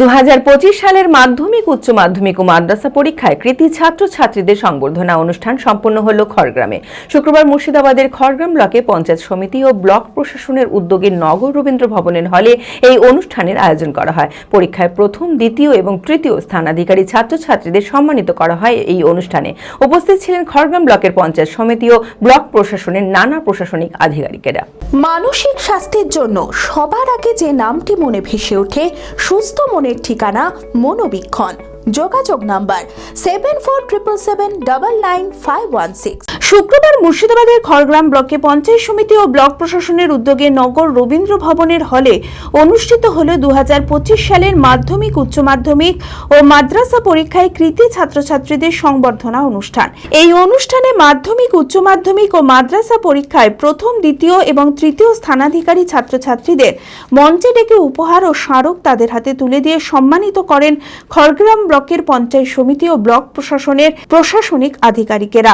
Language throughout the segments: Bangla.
দু হাজার পঁচিশ সালের মাধ্যমিক, উচ্চ মাধ্যমিক ও মাদ্রাসা পরীক্ষায় কৃতি ছাত্রছাত্রীদের সংবর্ধনা অনুষ্ঠান সম্পন্ন হল খড়গ্রামে। শুক্রবার মুর্শিদাবাদের খড়গ্রাম ব্লকে পঞ্চায়েত সমিতি ও ব্লক প্রশাসনের উদ্যোগে নগর রবীন্দ্র ভবনের হলে এই অনুষ্ঠানের আয়োজন করা হয়। পরীক্ষায় প্রথম, দ্বিতীয় এবং তৃতীয় স্থানাধিকারী ছাত্রছাত্রীদের সম্মানিত করা হয় এই অনুষ্ঠানে। উপস্থিত ছিলেন খড়গ্রাম ব্লকের পঞ্চায়েত সমিতি ও ব্লক প্রশাসনের নানা প্রশাসনিক আধিকারিকেরা। মানসিক স্বাস্থ্যের জন্য সবার আগে যে নামটি মনে ভেসে ওঠে, সুস্থ মনের ঠিকানা মনোবীক্ষণ। যোগাযোগ number seven four triple seven double nine five one six শুক্রবার মুর্শিদাবাদের খড়গ্রাম ব্লকে পঞ্চায়েত সমিতি ও ব্লক প্রশাসনের উদ্যোগে নগর রবীন্দ্র ভবনের হলে অনুষ্ঠিত হল দুহাজার পঁচিশ সালের মাধ্যমিক, উচ্চ মাধ্যমিক ও মাদ্রাসা পরীক্ষায় কৃতি ছাত্রছাত্রীদের সংবর্ধনা অনুষ্ঠান। এই অনুষ্ঠানে মাধ্যমিক, উচ্চ মাধ্যমিক ও মাদ্রাসা পরীক্ষায় প্রথম, দ্বিতীয় এবং তৃতীয় স্থানাধিকারী ছাত্রছাত্রীদের মঞ্চে ডেকে উপহার ও স্মারক তাদের হাতে তুলে দিয়ে সম্মানিত করেন খড়গ্রাম ব্লকের পঞ্চায়েত সমিতি ও ব্লক প্রশাসনের প্রশাসনিক আধিকারিকেরা।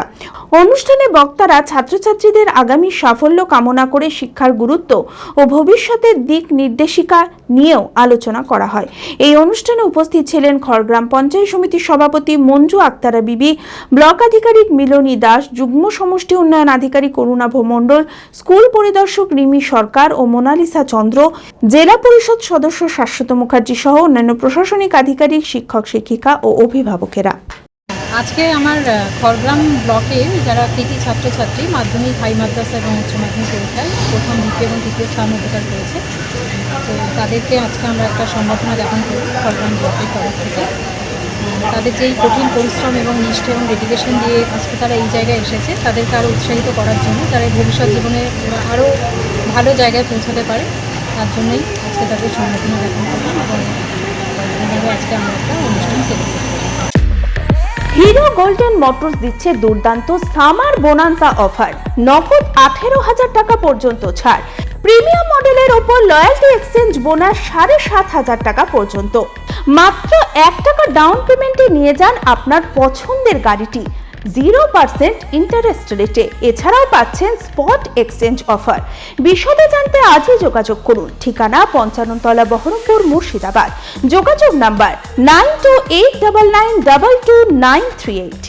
অনুষ্ঠানে বক্তারা ছাত্রছাত্রীদের আগামী সাফল্য কামনা করে শিক্ষার গুরুত্ব ও ভবিষ্যতের দিক নির্দেশিকা নিয়েও আলোচনা করা হয়। এই অনুষ্ঠানে উপস্থিত ছিলেন খড়গ্রাম পঞ্চায়েত সমিতির সভাপতি মঞ্জু আক্তারা বিবি, ব্লক আধিকারিক মিলনী দাস, যুগ্ম সমষ্টি উন্নয়ন আধিকারিক অরুণাভ মণ্ডল, স্কুল পরিদর্শক রিমি সরকার ও মোনালিসা চন্দ্র, জেলা পরিষদ সদস্য শাশ্বত মুখার্জি সহ অন্যান্য প্রশাসনিক আধিকারিক, শিক্ষক, শিক্ষিকা ও অভিভাবকেরা। আজকে আমার খড়গ্রাম ব্লকের যারা কৃতি ছাত্রছাত্রী, মাধ্যমিক, হাই মাদ্রাসা এবং উচ্চ মাধ্যমিক পরীক্ষায় প্রথম, দ্বিতীয় এবং তৃতীয় স্থান অধিকার করেছে। তো তাদেরকে আজকে আমরা একটা সম্বর্ধনা জ্ঞাপন করি খড়গ্রাম ব্লকের তরফ থেকে। তাদের যে এই কঠিন পরিশ্রম এবং নিষ্ঠা এবং ডেডিকেশন দিয়ে আজকে তারা এই জায়গায় এসেছে, তাদেরকে আরও উৎসাহিত করার জন্য তারা ভবিষ্যৎ জীবনে আরও ভালো জায়গায় পৌঁছাতে পারে, তার জন্যই আজকে তাদের সম্বর্ধনা জ্ঞাপন করলাম এবং আজকে আমরা একটা করি হিরো গোল্ডেন মোটরস দিচ্ছে দুর্দান্ত সামার বোনান্সা অফার। নগদ আঠেরো হাজার টাকা পর্যন্ত ছাড়। প্রিমিয়াম মডেলের ওপর লয়্যালটি এক্সচেঞ্জ বোনাস সাড়ে সাত হাজার টাকা পর্যন্ত। মাত্র এক টাকা ডাউন পেমেন্টে নিয়ে যান আপনার পছন্দের গাড়িটি। জিরো পার্সেন্ট ইন্টারেস্ট রেটে এছাড়াও পাচ্ছেন স্পট এক্সচেঞ্জ অফার বিশদে জানতে আজই যোগাযোগ করুন। ঠিকানা পঞ্চান্নতলা বহরমপুর মুর্শিদাবাদ। যোগাযোগ number nine two eight double nine double two nine three eight